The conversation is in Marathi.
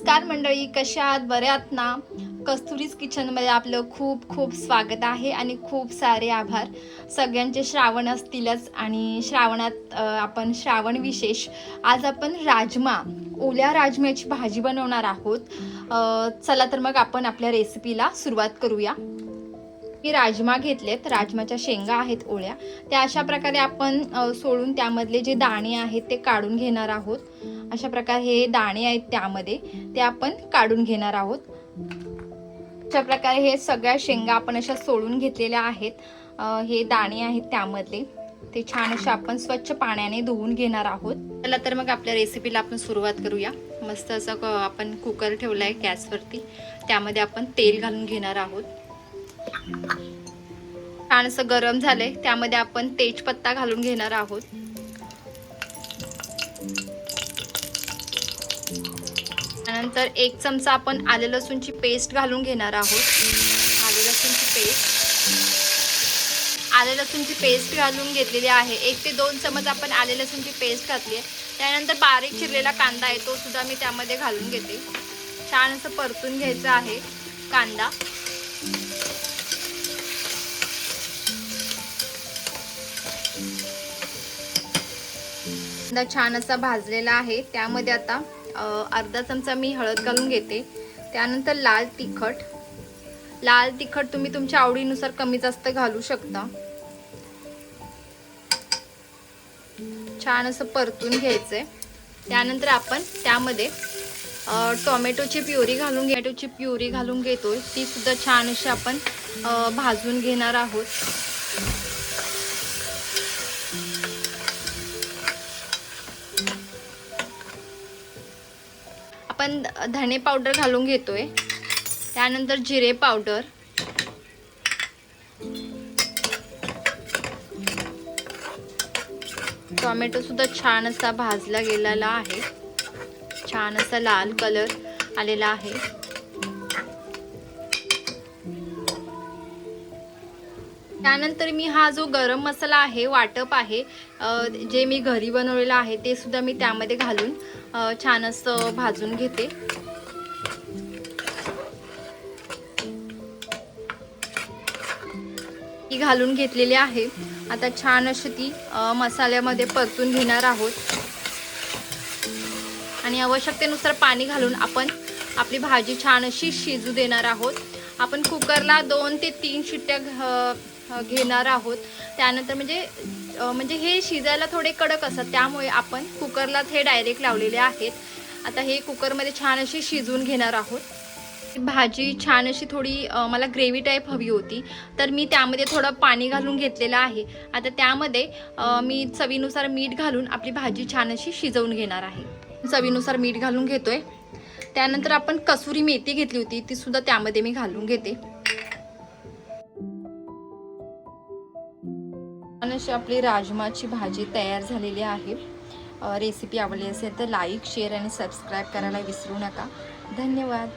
नमस्कार मंडळी कशा आहात? बऱ्यात ना? कस्तुरीज किचनमध्ये आपलं खूप खूप स्वागत आहे आणि खूप सारे आभार. सगळ्यांचे श्रावण असतीलच आणि श्रावणात आपण श्रावण विशेष. आज आपण राजमा ओल्या राजम्याची भाजी बनवणार आहोत. चला तर मग आपण आपल्या रेसिपीला सुरुवात करूया. मी राजमा घेतलेत राजमाच्या शेंगा आहेत ओळ्या त्या अशा प्रकारे आपण सोडून त्यामधले जे दाणे आहेत ते काढून घेणार आहोत. अशा प्रकारे हे दाणे आहेत त्यामध्ये ते आपण काढून घेणार आहोत. अशा प्रकारे हे सगळ्या शेंगा आपण अशा सोडून घेतलेल्या आहेत. हे दाणे आहेत त्यामधले. ते छान असे आपण स्वच्छ पाण्याने धुवून घेणार आहोत. चला तर मग आपल्या रेसिपीला आपण सुरुवात करूया. मस्त असं क- आपण कुकर ठेवला आहे गॅसवरती. त्यामध्ये आपण तेल घालून घेणार आहोत. छान असं गरम झालंय. त्यामध्ये आपण तेजपत्ता घालून घेणार आहोत. त्यानंतर एक चमचा आपण आले लसूणची पेस्ट घालून घेणार आहोत. आले लसूणची पेस्ट. आले लसूणची पेस्ट घालून घेतलेली आहे. एक ते दोन चमच आपण आले लसूणची पेस्ट घातली आहे. त्यानंतर बारीक चिरलेला कांदा आहे तो सुद्धा मी त्यामध्ये घालून घेते. छान असं परतून घ्यायचं आहे कांदा. कांदा छान असा भाजलेला आहे. त्यामध्ये आता अर्धा चमचा मी हळद घालून घेते. त्यानंतर लाल तिखट. लाल तिखट तुम्ही तुमच्या आवडीनुसार कमी जास्त घालू शकता. छान असं परतून घ्यायचंय. त्यानंतर आपण त्यामध्ये टोमॅटोची प्युरी घालून टोमॅटोची प्युरी घालून घेतोय. ती सुद्धा छान अशी आपण भाजून घेणार आहोत. आपण धणे पावडर घालून घेतोय. त्यानंतर जिरे पावडर. टोमॅटो सुद्धा छान असा भाजला गेलेला आहे. छान असा लाल कलर आलेला आहे. त्यानंतर मी हा जो गरम मसाला आहे वाटप आहे जे मी घरी बनवलेलं आहे ते सुद्धा मी त्यामध्ये घालून छान असं भाजून घेते. ती घालून घेतलेली आहे. आता छान अशी ती मसाल्यामध्ये परतून घेणार आहोत. आणि आवश्यकतेनुसार पाणी घालून आपण आपली भाजी छान अशी शिजू देणार आहोत. आपण कुकरला दोन ते तीन शिट्ट्या घ- घेणार आहोत. त्यानंतर म्हणजे म्हणजे हे शिजायला थोडे कडक असतात. त्यामुळे आपण कुकरला हे डायरेक्ट लावलेले आहेत. आता हे कुकरमध्ये छान अशी शिजवून घेणार आहोत. भाजी छान अशी थोडी मला ग्रेव्ही टाईप हवी होती. तर मी त्यामध्ये थोडं पाणी घालून घेतलेलं आहे. आता त्यामध्ये मी चवीनुसार मीठ घालून आपली भाजी छान अशी शिजवून घेणार आहे. चवीनुसार मीठ घालून घेतोय. त्यानंतर आपण कसुरी मेथी घेतली होती ती सुद्धा त्यामध्ये मी घालून घेते. अशी आपली राजमाची भाजी तयार झालेली आहे. रेसिपी आवडली असेल तर लाईक शेअर आणि सबस्क्राईब करायला विसरू नका. धन्यवाद.